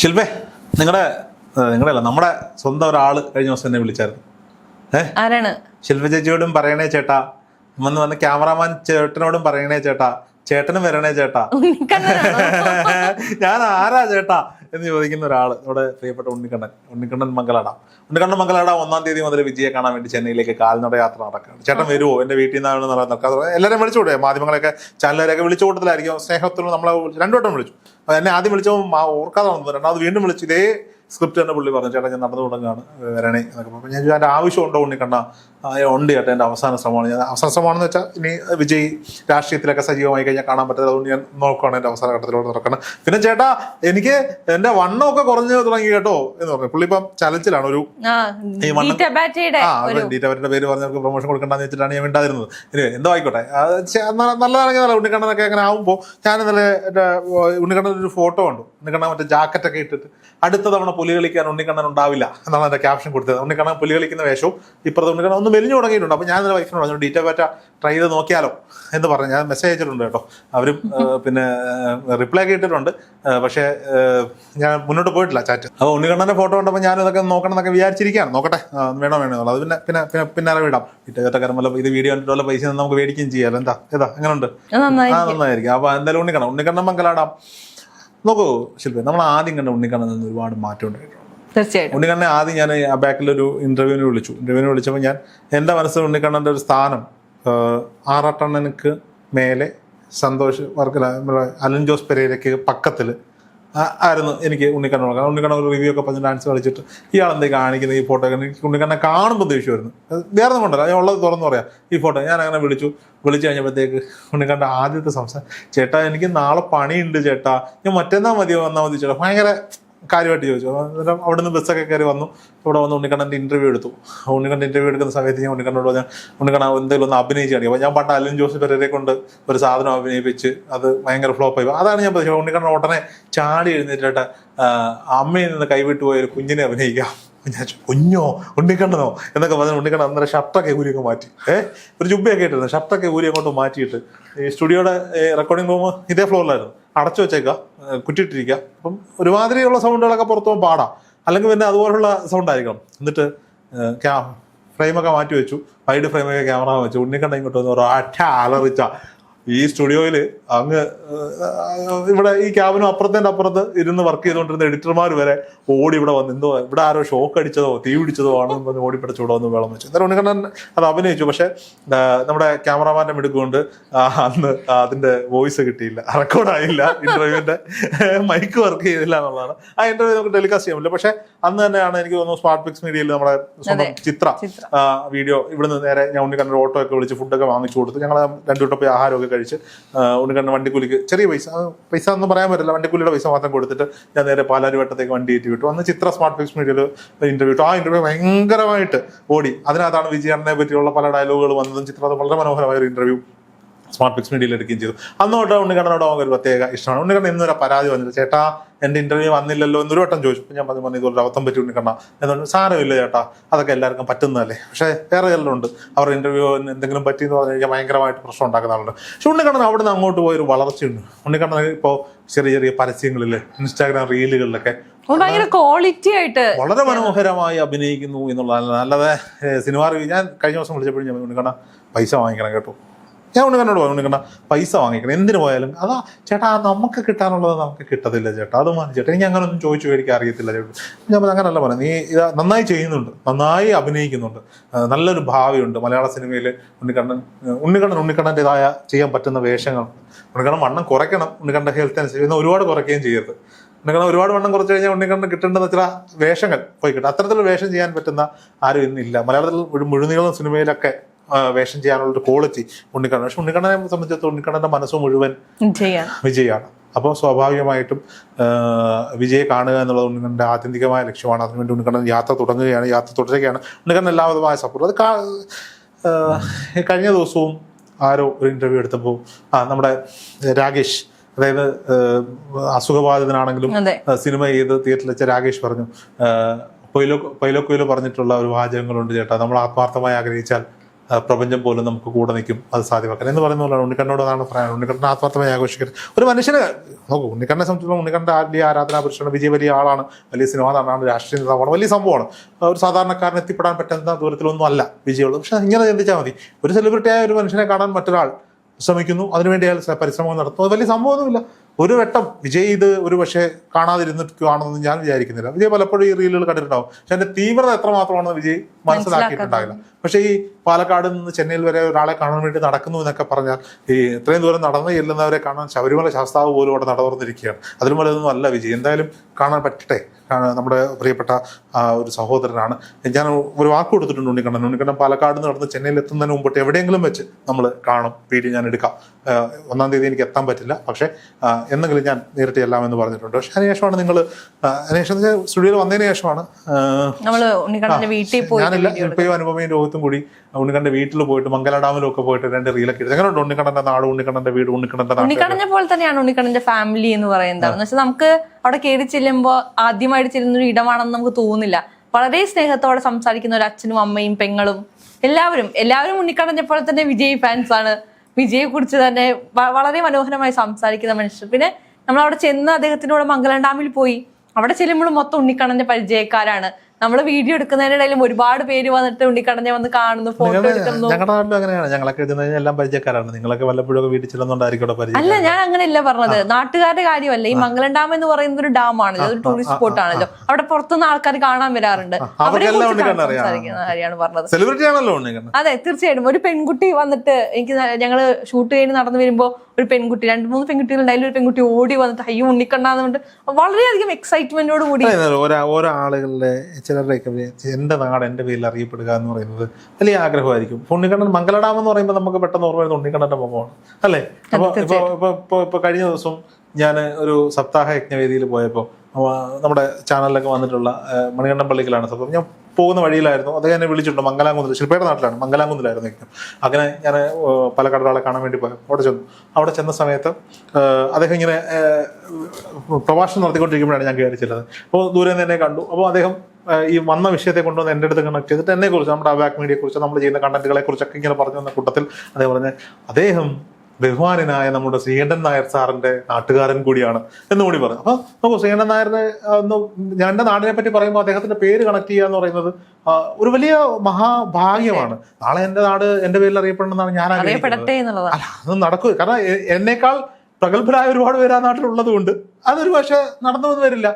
ശില്പേ നിങ്ങളുടെ നിങ്ങളുടെ അല്ല നമ്മുടെ സ്വന്തം ഒരാൾ കഴിഞ്ഞ ദിവസം എന്നെ വിളിച്ചായിരുന്നു. ശില്പ ചേച്ചിയോടും പറയണേ ചേട്ടാ. വന്ന് വന്ന് ക്യാമറാമാൻ ചേട്ടനോടും പറയണേ ചേട്ടാ. ചേട്ടനും വരണേ ചേട്ടാ? ഞാൻ ആരാ ചേട്ടാ എന്ന് ചോദിക്കുന്ന ഒരാൾ നമ്മുടെ പ്രിയപ്പെട്ട ഉണ്ണിക്കണ്ണൻ. ഉണ്ണിക്കണ്ണൻ മംഗലാട. ഉണ്ണിക്കണ്ണൻ മംഗലാട ഒന്നാം തീയതി മുതൽ വിജയെ കാണാൻ വേണ്ടി ചെന്നൈയിലേക്ക് കാൽനട യാത്ര നടക്കുകയാണ്. ചേട്ടൻ വരുമോ എന്റെ വീട്ടിൽ നിന്നാണ് നടക്കുക എല്ലാവരും വിളിച്ചുകൂടെ? മാധ്യമങ്ങളെയൊക്കെ ചാനലുകാരെയൊക്കെ വിളിച്ചു കൂട്ടത്തിലായിരിക്കും സ്നേഹത്തിലും നമ്മളെ രണ്ടു വട്ടം വിളിച്ചു. എന്നെ ആദ്യം വിളിച്ചപ്പോൾ ഓർക്കാതെ വന്നു രണ്ടാമത് വീണ്ടും വിളിച്ചു. ഇതേ സ്ക്രിപ്റ്റ് തന്നെ പുള്ളി പറഞ്ഞു. ചേട്ടാ ഞാൻ നടന്നു തുടങ്ങുകയാണ് വരണേ എന്നൊക്കെ പറഞ്ഞു. ഞാൻ അതിന്റെ ആവശ്യമുണ്ടോ ഉണ്ണിക്കണ്ണ? ഉണ്ട് ചേട്ടാ എന്റെ അവസാന ശ്രമമാണ്. ഞാൻ അവസാന ശ്രമമാണെന്ന് വെച്ചാൽ ഇനി വിജയ് രാഷ്ട്രീയത്തിലൊക്കെ സജീവമായി കഴിഞ്ഞാൽ കാണാൻ പറ്റില്ല അതുകൊണ്ട് ഞാൻ നോക്കുകയാണ് എന്റെ അവസാന ഘട്ടത്തിലോട്ട് നടക്കണം പിന്നെ ചേട്ടാ എനിക്ക് എന്റെ വണ്ണമൊക്കെ കുറഞ്ഞു തുടങ്ങി കേട്ടോ എന്ന് പറഞ്ഞു. പുള്ളി ഇപ്പം ചലഞ്ചിലാണ് ഒരു ഈ വണ്ണം- ആ പേര് പറഞ്ഞവർക്ക് പ്രൊമോഷൻ കൊടുക്കണ്ടെന്ന് വെച്ചിട്ടാണ് ഞാൻ ഉണ്ടായിരുന്നത് ഇനി എന്തോ ആയിക്കോട്ടെ. നല്ലതാണെങ്കിൽ നല്ല ഉണ്ണിക്കണ്ണനൊക്കെ അങ്ങനെ ആകുമ്പോൾ ഞാൻ ഇന്നലെ എന്റെ ഉണ്ണിക്കണ്ണൻ ഒരു ഫോട്ടോ കണ്ടു. ഉണ്ണിക്കണ്ണൻ മറ്റേ ജാക്കറ്റൊക്കെ ഇട്ടിട്ട് അടുത്ത തവണ പുലി കളിക്കാൻ ഉണ്ണിക്കണ്ണൻ ഉണ്ടാവില്ല എന്നാണ് എന്റെ ക്യാപ്ഷൻ കൊടുത്തത്. ഉണ്ണിക്കണ്ണൻ പുലി കളിക്കുന്ന വേഷവും ഇപ്പുറത്ത് ഉണ്ണിക്കണ്ണൻ ഒന്ന് മെലിഞ്ഞു തുടങ്ങിയിട്ടുണ്ട്. അപ്പോൾ ഞാൻ വൈഫിനോട് പറഞ്ഞു ഡീറ്റ പാറ്റ ട്രൈ ചെയ്ത് നോക്കിയാലോ? എന്ന് പറഞ്ഞു. ഞാൻ മെസ്സേജ് അയച്ചിട്ടുണ്ട് കേട്ടോ. അവരും പിന്നെ റിപ്ലൈ ഒക്കെ ഇട്ടിട്ടുണ്ട്. പക്ഷേ ഞാൻ മുന്നോട്ട് പോയിട്ടില്ല ചാറ്റ് അപ്പോൾ ഉണ്ണികണ്ണന്റെ ഫോട്ടോ കണ്ടപ്പോൾ ഞാൻ ഇതൊക്കെ നോക്കണം എന്നൊക്കെ വിചാരിച്ചിരിക്കുകയാണ്. നോക്കട്ടെ. വേണോ വേണോ. അത് പിന്നെ പിന്നെ പിന്നെ പിന്നാലെ വിടാം ഇറ്റകത്തക്കാരൻ വല്ല ഇത് വീഡിയോ കണ്ടിട്ട് വല്ല പൈസ നമുക്ക് മേടിക്കുകയും ചെയ്യാമല്ലോ എന്താ? ഏതാ? അങ്ങനെ ഉണ്ട് ആ നന്നായിരിക്കും. അപ്പോൾ എന്തായാലും ഉണ്ണിക്കണ്ണം ഉണ്ണിക്കണ്ണം മംഗലാടാം. നോക്കൂ ശില്പി നമ്മൾ ആദ്യം കണ്ട ഉണ്ണിക്കണ്ണൻ നിന്ന് ഒരുപാട് മാറ്റം ഉണ്ടായിട്ടുണ്ട്. തീർച്ചയായിട്ടും. ഉണ്ണിക്കണ്ണനെ ആദ്യം ഞാൻ ആ ബാക്കിലൊരു ഇന്റർവ്യൂവിന് വിളിച്ചു. ഇന്റർവ്യൂവിന് വിളിച്ചപ്പോൾ ഞാൻ എന്റെ മനസ്സിൽ ഉണ്ണിക്കണ്ണന്റെ ഒരു സ്ഥാനം ആറാട്ടണ്ണനക്ക് മേലെ സന്തോഷ് വർക്കല അലൻ ജോസ് പെരേരയ്ക്ക് പക്കത്തിൽ ആയിരുന്നു എനിക്ക് ഉണ്ണിക്കണ്ണ കാരണം ഉണ്ണിക്കണ്ണ ഒരു റിവ്യൂ ഒക്കെ പറഞ്ഞ് ഡാൻസ് കളിച്ചിട്ട് ഇയാൾ എന്തേ കാണിക്കുന്നത് ഈ ഫോട്ടോ എനിക്ക് ഉണ്ണിക്കണ്ണ കാണുമ്പോൾ ദേഷ്യം വരുന്നു വേറെ ഒന്നും കൊണ്ടല്ല. ഉള്ളത് തുറന്നു പറയാം. ഈ ഫോട്ടോ ഞാൻ അങ്ങനെ വിളിച്ചു. വിളിച്ചു കഴിഞ്ഞപ്പോഴത്തേക്ക് ഉണ്ണിക്കണ്ണ ആദ്യത്തെ സംസാരം ചേട്ടാ എനിക്ക് നാളെ പണിയുണ്ട് ചേട്ടാ. ഞാൻ മറ്റന്നാൾ മതിയോ? വന്നാൽ മതി ചേട്ടാ. ഭയങ്കര കാര്യമായിട്ട് ചോദിച്ചു. അന്നേരം അവിടെ നിന്ന് ബസ്സൊക്കെ കയറി വന്നു. ഇവിടെ വന്ന് ഉണ്ണിക്കണ്ണന്റെ ഇന്റർവ്യൂ എടുത്തു. ഉണ്ണിക്കണ്ണന്റെ ഇന്റർവ്യൂ എടുക്കുന്ന സമയത്ത് ഞാൻ ഉണ്ണിക്കണ്ണോട് ഞാൻ ഉണ്ണിക്കണ്ണ എന്തെങ്കിലും ഒന്ന് അഭിനയിച്ച് കാണിക്കും. അപ്പോൾ ഞാൻ പണ്ട് അലൻ ജോസ് പെരരെ കൊണ്ട് ഒരു സാധനം അഭിനയിപ്പിച്ച് അത് ഭയങ്കര ഫ്ലോപ്പ് ആയി. അതാണ് ഞാൻ പറഞ്ഞത്. ഉണ്ണിക്കണ്ണൻ ഉടനെ ചാടി എഴുന്നേറ്റിട്ട് അമ്മയിൽ നിന്ന് കൈവിട്ട് പോയ ഒരു കുഞ്ഞിനെ അഭിനയിക്കാം. ഞാൻ കുഞ്ഞോ ഉണ്ണിക്കണ്ണനോ? എന്നൊക്കെ പറഞ്ഞു ഉണ്ണിക്കണ്ണൻ അന്നേരം ഷർട്ടൊക്കെ ഊരിയൊക്കെ മാറ്റി. ഏഹ് ഒരു ജുബയൊക്കെ ഇട്ടിരുന്നു. ഷർട്ടൊക്കെ ഊരി അങ്ങോട്ട് മാറ്റിയിട്ട് ഈ സ്റ്റുഡിയോയുടെ റെക്കോർഡിംഗ് റൂം ഇതേ ഫ്ലോറിലായിരുന്നു അടച്ചു വെച്ചേക്കുക കുറ്റിയിട്ടിരിക്കുക. അപ്പം ഒരുമാതിരിയുള്ള സൗണ്ടുകളൊക്കെ പുറത്തു പോകാൻ പാടാം. അല്ലെങ്കിൽ പിന്നെ അതുപോലുള്ള സൗണ്ട് ആയിരിക്കണം. എന്നിട്ട് ക്യാ ഫ്രെയിമൊക്കെ മാറ്റി വെച്ചു. വൈഡ് ഫ്രെയിമൊക്കെ ക്യാമറ വെച്ചു. ഉണ്ണിക്കണ്ട ഇങ്ങോട്ട് വന്ന് ഒരു അറ്റ അലറിച്ച. ഈ സ്റ്റുഡിയോയിൽ അങ്ങ് ഇവിടെ ഈ ക്യാബിനും അപ്പുറത്തേന്റെ അപ്പുറത്ത് ഇരുന്ന് വർക്ക് ചെയ്തുകൊണ്ടിരുന്ന എഡിറ്റർമാർ വരെ ഓടി ഇവിടെ വന്ന് എന്തോ ഇവിടെ ആരോ ഷോക്ക് അടിച്ചതോ തീ പിടിച്ചതോ ആണെന്ന് പറഞ്ഞ് ഓടി പിടിച്ച് ഇവിടെ വന്ന് വെള്ളം വെച്ചു. എന്നാലും ഉണ്ണിക്കണ്ണൻ അത് അഭിനയിച്ചു. പക്ഷേ നമ്മുടെ ക്യാമറാമാന്റെ മിടുക്കൊണ്ട് അന്ന് അതിന്റെ വോയിസ് കിട്ടിയില്ല. റെക്കോർഡായില്ല ഇന്റർവ്യൂവിന്റെ മൈക്ക് വർക്ക് ചെയ്തില്ല എന്നുള്ളതാണ്. ആ ഇന്റർവ്യൂ നമുക്ക് ടെലികാസ്റ്റ് ചെയ്യാൻ പറ്റില്ല. പക്ഷേ അന്ന് തന്നെയാണ് എനിക്ക് തോന്നുന്നു സ്മാർട്ട് പിക്സ് മീഡിയയിൽ നമ്മുടെ സ്വന്തം ചിത്ര. വീഡിയോ ഇവിടുന്ന് നേരെ ഞാൻ ഉണ്ണിക്കണ്ണൻ ഓട്ടോ ഒക്കെ വിളിച്ച് ഫുഡൊക്കെ വാങ്ങിച്ചു കൊടുത്ത് ഞങ്ങൾ രണ്ടു പോയി ആഹാരമൊക്കെ കഴിച്ച് ഉണ്ണിക്കണ്ണൻ വണ്ടിക്കൂലിക്ക് ചെറിയ പൈസ പൈസ ഒന്നും പറയാൻ പറ്റില്ല. വണ്ടിക്കൂലിയുടെ പൈസ മാത്രം കൊടുത്തിട്ട് ഞാൻ നേരെ പാലാരിവട്ടത്തേക്ക് വണ്ടി കയറ്റി വിട്ടു അന്ന് ചിത്ര സ്മാർട്ട് ഫിക്സ് മീഡിയയിൽ ഇന്റർവ്യൂ ആ ഇന്റർവ്യൂ ഭയങ്കരമായിട്ട് ഓടി. അതിനകത്താണ് വിജയണ്ണനെ പറ്റിയുള്ള പല ഡയലോഗുകൾ വന്നതും ചിത്ര വളരെ മനോഹരമായ ഒരു ഇന്റർവ്യൂ സ്മാർട്ട് പിക്സ് മീഡിയയിൽ എടുക്കുകയും ചെയ്തു. അന്ന് തൊട്ട് ഉണ്ണിക്കണ്ണനോട് അവൻ ഒരു പ്രത്യേക ഇഷ്ടമാണ്. ഉണ്ണിക്കണ്ണൻ ഇന്നൊരു പരാതി വന്നില്ല. ചേട്ടാ എന്റെ ഇന്റർവ്യൂ വന്നില്ലല്ലോ എന്നൊരു വട്ടം ചോദിച്ചു. ഞാൻ പറഞ്ഞു പറഞ്ഞു ഇതുപോലെ അബദ്ധം പറ്റി ഉണ്ണിക്കണ്ണ എന്ന് പറഞ്ഞു സാരമില്ല ചേട്ടാ അതൊക്കെ എല്ലാവർക്കും പറ്റുന്നതല്ലേ. പക്ഷേ വേറെ ഉണ്ട്. അവർ ഇന്റർവ്യൂ എന്തെങ്കിലും പറ്റി എന്ന് പറഞ്ഞു കഴിഞ്ഞാൽ ഭയങ്കരമായിട്ട് പ്രശ്നം ഉണ്ടാക്കുന്ന ആളുണ്ട്. പക്ഷെ ഉണ്ണിക്കണ്ണൻ അവിടെ നിന്ന് അങ്ങോട്ട് പോയൊരു വളർച്ചയുണ്ട് ഉണ്ണിക്കണ്ണൻ ഇപ്പോൾ ചെറിയ ചെറിയ പരസ്യങ്ങളിൽ ഇൻസ്റ്റാഗ്രാം റീലുകളിലൊക്കെ ഭയങ്കര ക്വാളിറ്റി ആയിട്ട് വളരെ മനോഹരമായി അഭിനയിക്കുന്നു എന്നുള്ളതാണ്. അല്ലാതെ സിനിമ റിവ്യൂ ഞാൻ കഴിഞ്ഞ ദിവസം വിളിച്ചപ്പോഴും ഞാൻ ഉണ്ണിക്കണ്ണ പൈസ വാങ്ങിക്കണം കേട്ടോ. ഞാൻ ഉണ്ണിക്കണ്ണോട് പോയി ഉണ്ണിക്കണ്ണ പൈസ വാങ്ങിക്കണം. എന്തിനു പോയാലും. അതാ ചേട്ടാ നമുക്ക് കിട്ടാനുള്ളത് നമുക്ക് കിട്ടത്തില്ല ചേട്ടാ. അത് മതി ചേട്ടാ എനിക്ക് അങ്ങനെ ഒന്നും ചോദിച്ചു മേടിക്കാൻ അറിയത്തില്ല ചേട്ടാ. ഞാൻ അങ്ങനല്ല പറഞ്ഞു നീ ഇത് നന്നായി ചെയ്യുന്നുണ്ട്. നന്നായി അഭിനയിക്കുന്നുണ്ട്. നല്ലൊരു ഭാവിയുണ്ട്. മലയാള സിനിമയിൽ ഉണ്ണിക്കണ്ണൻ ഉണ്ണിക്കണ്ണൻ ഉണ്ണിക്കണ്ണന്റെതായ ചെയ്യാൻ പറ്റുന്ന വേഷങ്ങൾ. ഉണ്ണിക്കണ്ണൻ വണ്ണം കുറയ്ക്കണം. ഉണ്ണിക്കണ്ണൻ ഹെൽത്ത് അനുസരിച്ച് ഒരുപാട് കുറയ്ക്കുകയും ചെയ്യരുത്. ഉണ്ണിക്കണ്ണൻ ഒരുപാട് വണ്ണം കുറച്ച് കഴിഞ്ഞാൽ ഉണ്ണിക്കണ്ണൻ കിട്ടേണ്ടുന്ന ചില വേഷങ്ങൾ പോയി കിട്ടും. അത്തരത്തിലുള്ള വേഷം ചെയ്യാൻ പറ്റുന്ന ആരും ഇന്നില്ല. മലയാളത്തിൽ ഒരു മുഴുനീളം സിനിമയിലൊക്കെ വേഷം ചെയ്യാനുള്ള ഒരു ക്വാളിറ്റി ഉണ്ണിക്കണ്ണൻ. പക്ഷെ ഉണ്ണിക്കണ്ണനെ സംബന്ധിച്ചിടത്തോളം ഉണ്ണിക്കണ്ണന്റെ മനസ്സ് മുഴുവൻ വിജയാണ്. അപ്പോൾ സ്വാഭാവികമായിട്ടും വിജയ കാണുക എന്നുള്ളത് ഉണ്ണിക്കണ്ണന്റെ ആത്യന്തികമായ ലക്ഷ്യമാണ്. അതിനുവേണ്ടി ഉണ്ണിക്കണ്ണൻ യാത്ര തുടങ്ങുകയാണ് യാത്ര തുടരുകയാണ് ഉണ്ണിക്കണ്ണൻ എല്ലാവിധമായ സപ്പോർട്ട് അത് കഴിഞ്ഞ ദിവസവും ആരോ ഒരു ഇന്റർവ്യൂ എടുത്തപ്പോൾ ആ നമ്മുടെ രാകേഷ് അതായത് അസുഖബാധിതനാണെങ്കിലും സിനിമ ചെയ്ത് തിയേറ്ററിൽ വെച്ച രാകേഷ് പറഞ്ഞു പൊയ്ലോ കൊയ്ലോ പറഞ്ഞിട്ടുള്ള ഒരു വാചകങ്ങളുണ്ട് ചേട്ടാ. നമ്മൾ ആത്മാർത്ഥമായി ആഗ്രഹിച്ചാൽ പ്രപഞ്ചം പോലും നമുക്ക് കൂടെ നിൽക്കും. അത് സാധ്യമാക്കാൻ എന്ന് പറയുന്ന പോലെയാണ് ഉണ്ണിക്കണ്ണോട് അതാണ് പറയാൻ ഉണ്ണിക്കണ്ണൻ ആത്മാർത്ഥമായി ആഘോഷിക്കരുത്. ഒരു മനുഷ്യന് നോക്കൂ ഉണ്ണിക്കണ്ണനെ സംബന്ധിച്ചിടത്തോളം ഉണ്ണിക്കണ്ണന്റെ വലിയ ആരാധനാ പുരുഷനാണ് വിജയ് വലിയ ആളാണ്. വലിയ സിനിമ നടനാണ് രാഷ്ട്രീയ നേതാവാണ് വലിയ സംഭവമാണ്. ഒരു സാധാരണക്കാരനെ എത്തിപ്പെടാൻ പറ്റുന്ന ദൂരത്തിലൊന്നും അല്ല വിജയുള്ളത്. പക്ഷെ ഇങ്ങനെ ചിന്തിച്ചാൽ മതി. ഒരു സെലിബ്രിറ്റിയായ ഒരു മനുഷ്യനെ കാണാൻ മറ്റൊരാൾ ശ്രമിക്കുന്നു. അതിനുവേണ്ടി അയാൾ പരിശ്രമം നടത്തുന്നു. അത് വലിയ സംഭവമൊന്നുമില്ല. ഒരു വട്ടം വിജയ് ഇത് ഒരു പക്ഷേ കാണാതിരുന്നിട്ടാണെന്ന് ഞാൻ വിചാരിക്കുന്നില്ല. വിജയ് പലപ്പോഴും ഈ റീലുകൾ കണ്ടിട്ടുണ്ടാവും. പക്ഷെ അതിന്റെ തീവ്രത എത്രമാത്രമാണെന്ന് വിജയ് മനസ്സിലാക്കിയിട്ടുണ്ടാവില്ല പക്ഷേ ഈ പാലക്കാട് നിന്ന് ചെന്നൈയിൽ വരെ ഒരാളെ കാണാൻ വേണ്ടി നടക്കുന്നു എന്നൊക്കെ പറഞ്ഞാൽ ഈ ഇത്രയും ദൂരം നടന്നു ചെല്ലുന്നവരെ കാണാൻ ശബരിമല ശാസ്താവ് പോലും അവിടെ നടന്നിരിക്കുകയാണ് അതിലും വലുതൊന്നും അല്ല വിജയ്. എന്തായാലും കാണാൻ പറ്റട്ടെ. നമ്മുടെ പ്രിയപ്പെട്ട ഒരു സഹോദരനാണ്. ഞാൻ ഒരു വാക്ക് കൊടുത്തിട്ടുണ്ട് ഉണ്ണിക്കണ്ണൻ ഉണ്ണിക്കണ്ണൻ പാലക്കാട് നിന്ന് നടന്ന് ചെന്നൈയിൽ എത്തുന്നതിന് മുമ്പോട്ട് എവിടെയെങ്കിലും വെച്ച് നമ്മൾ കാണും. വീഡിയോ ഞാൻ എടുക്കാം. ഒന്നാം തീയതി എനിക്ക് എത്താൻ പറ്റില്ല. പക്ഷേ എന്നെങ്കിലും ഞാൻ നേരിട്ട് എല്ലാം എന്ന് പറഞ്ഞിട്ടുണ്ട്. പക്ഷേ അതിനുശേഷമാണ് നിങ്ങൾ അതിനുശേഷം സ്റ്റുഡിയോയിൽ വന്നതിന് ശേഷമാണ് ഞാനില്ല. ഇപ്പോഴും അനുപമയും രോഹിത്തും കൂടി ഉണ്ണിക്കണ്ണന്റെ വീട്ടിൽ പോയിട്ട് മംഗല ഡാമിലും ഒക്കെ പോയിട്ട് രണ്ട് റീലൊക്കെ എടുത്തു. അങ്ങനെ ഉണ്ണിക്കണ്ണന്റെ നാട് ഉണ്ണിക്കണ്ണന്റെ വീട് ഉണ്ണിക്കണ്ണന്റെ നാട് ഉണ്ണിക്കണ്ണനെ പോലെ തന്നെയാണ് ഉണ്ണിക്കണ്ണന്റെ ഫാമിലി എന്ന് പറയുന്നത്. എന്ന് വെച്ചാൽ നമുക്ക് അവിടെ കയറി ചെല്ലുമ്പോ ആദ്യമായിട്ട് ചെല്ലുന്ന ഒരു ഇടമാണെന്ന് നമുക്ക് തോന്നുന്നില്ല വളരെ സ്നേഹത്തോടെ സംസാരിക്കുന്ന ഒരു അച്ഛനും അമ്മയും പെങ്ങളും എല്ലാവരും എല്ലാവരും ഉണ്ണിക്കണ്ണനെ പോലെ തന്നെ വിജയ് ഫാൻസ് ആണ്. വിജയെ കുറിച്ച് തന്നെ വളരെ മനോഹരമായി സംസാരിക്കുന്ന മനുഷ്യർ. പിന്നെ നമ്മൾ അവിടെ ചെന്ന് അദ്ദേഹത്തിന്റെ കൂടെ മംഗലം ഡാമിൽ പോയി. അവിടെ ചെല്ലുമ്പോൾ മൊത്തം ഉണ്ണിക്കണ്ണന്റെ പരിചയക്കാരാണ്. നമ്മൾ വീഡിയോ എടുക്കുന്നതിനിടയിലും ഒരുപാട് പേര് വന്നിട്ട് ഉണ്ണിക്കണ്ണനെ വന്ന് കാണുന്നു ഫോട്ടോ എടുക്കുന്നു. ഞങ്ങളുടെ നാട്ടിലും അങ്ങനെയാണ്. ഞങ്ങളൊക്കെ കഴിഞ്ഞാൽ എല്ലാം പരിചയക്കാരാണ്. നിങ്ങളൊക്കെ വല്ലപ്പോഴും വീട്ടിൽ ചെല്ലുന്നുണ്ടായിരിക്കും അല്ല ഞാൻ അങ്ങനെയല്ല പറഞ്ഞത്. നാട്ടുകാരുടെ കാര്യമല്ല. ഈ മംഗലം ഡാം എന്ന് പറയുന്ന ഒരു ഡാം ആണല്ലോ ഒരു ടൂറിസ്റ്റ് സ്പോട്ട് ആണല്ലോ. അവിടെ പുറത്തുനിന്ന് ആൾക്കാർ കാണാൻ വരാറുണ്ട്. അവരെ. സംസാരിക്കുന്ന കാര്യമാണ് പറഞ്ഞത്. സെലിബ്രിറ്റി ആണല്ലോ അതെ തീർച്ചയായിട്ടും. ഒരു പെൺകുട്ടി വന്നിട്ട് എനിക്ക് ഞങ്ങൾ ഷൂട്ട് കഴിഞ്ഞ് നടന്നു വരുമ്പോ ഒരു പെൺകുട്ടി രണ്ട് മൂന്ന് പെൺകുട്ടികൾ ഉണ്ടായാലും ഒരു പെൺകുട്ടി ഓടി വന്നിട്ട് അയ്യോ ഉണ്ണിക്കണ്ണാന്ന് പറഞ്ഞിട്ട് വളരെയധികം എക്സൈറ്റ്മെന്റോട് കൂടി ഓരോ ആളുകളുടെ ചിലരുടെയൊക്കെ എന്റെ നാട് എന്റെ പേരിൽ അറിയപ്പെടുക എന്ന് പറയുന്നത് വലിയ ആഗ്രഹമായിരിക്കും. ഉണ്ണിക്കണ്ണൻ മംഗലഡാം എന്ന് പറയുമ്പോൾ നമുക്ക് പെട്ടെന്ന് ഓർമ്മ വരുന്നത് ഉണ്ണിക്കണ്ണന്റെ മുഖമാണ്. അല്ലേ? അപ്പോൾ ഇപ്പോൾ ഇപ്പോൾ ഇപ്പോൾ ഇപ്പോൾ കഴിഞ്ഞ ദിവസം ഞാൻ ഒരു സപ്താഹ യജ്ഞവേദിയിൽ പോയപ്പോൾ നമ്മുടെ ചാനലിലൊക്കെ വന്നിട്ടുള്ള മണികണ്ഠൻ പള്ളിക്കലാണ് സത്യം. ഞാൻ പോകുന്ന വഴിയിലായിരുന്നു. അദ്ദേഹം എന്നെ വിളിച്ചിട്ടുണ്ട്. മംഗലാംകുന്നിൽ ശില്പയുടെ നാട്ടിലാണ്. മംഗലാംകുന്നിലായിരുന്നു യജ്ഞം. അങ്ങനെ ഞാൻ പാലക്കാട് ഒരാളെ കാണാൻ വേണ്ടി പോയി അവിടെ ചെന്നു. അവിടെ ചെന്ന സമയത്ത് അദ്ദേഹം ഇങ്ങനെ പ്രഭാഷണം നടത്തിക്കൊണ്ടിരിക്കുമ്പോഴാണ് ഞാൻ കയറി ചെല്ലുന്നത്. അപ്പോൾ ദൂരെ നിന്ന് എന്നെ കണ്ടു. അപ്പോൾ അദ്ദേഹം ഈ വന്ന വിഷയത്തെ കൊണ്ടുവന്ന് എന്റെ അടുത്ത് കണക്ട് ചെയ്തിട്ട് എന്നെ കുറിച്ച് നമ്മുടെ അവാക് മീഡിയയെ കുറിച്ച് നമ്മൾ ചെയ്യുന്ന കണ്ടന്റുകളെ കുറിച്ചൊക്കെ ഇങ്ങനെ പറഞ്ഞു വന്ന കൂട്ടത്തിൽ അതേ പറഞ്ഞ് അദ്ദേഹം ബഹുമാനായ നമ്മുടെ ശ്രീകണ്ഠൻ നായർ സാറിന്റെ നാട്ടുകാരൻ കൂടിയാണ് എന്ന് കൂടി പറഞ്ഞു. അപ്പൊ നോക്കൂ ശ്രീകണ്ഠൻ നായരുടെ ഒന്ന് ഞാൻ എന്റെ നാടിനെ പറ്റി പറയുമ്പോൾ അദ്ദേഹത്തിന്റെ പേര് കണക്ട് ചെയ്യുക എന്ന് പറയുന്നത് ഒരു വലിയ മഹാഭാഗ്യമാണ്. നാളെ എന്റെ നാട് എന്റെ പേരിൽ അറിയപ്പെടണമെന്നാണ് ഞാൻ ആഗ്രഹിക്കുന്നത്. അല്ല അത് നടക്കുക കാരണം എന്നേക്കാൾ പ്രഗത്ഭരായ ഒരുപാട് പേര് ആ നാട്ടിലുള്ളത് കൊണ്ട് അതൊരു പക്ഷേ നടന്നു വന്ന് വരില്ല.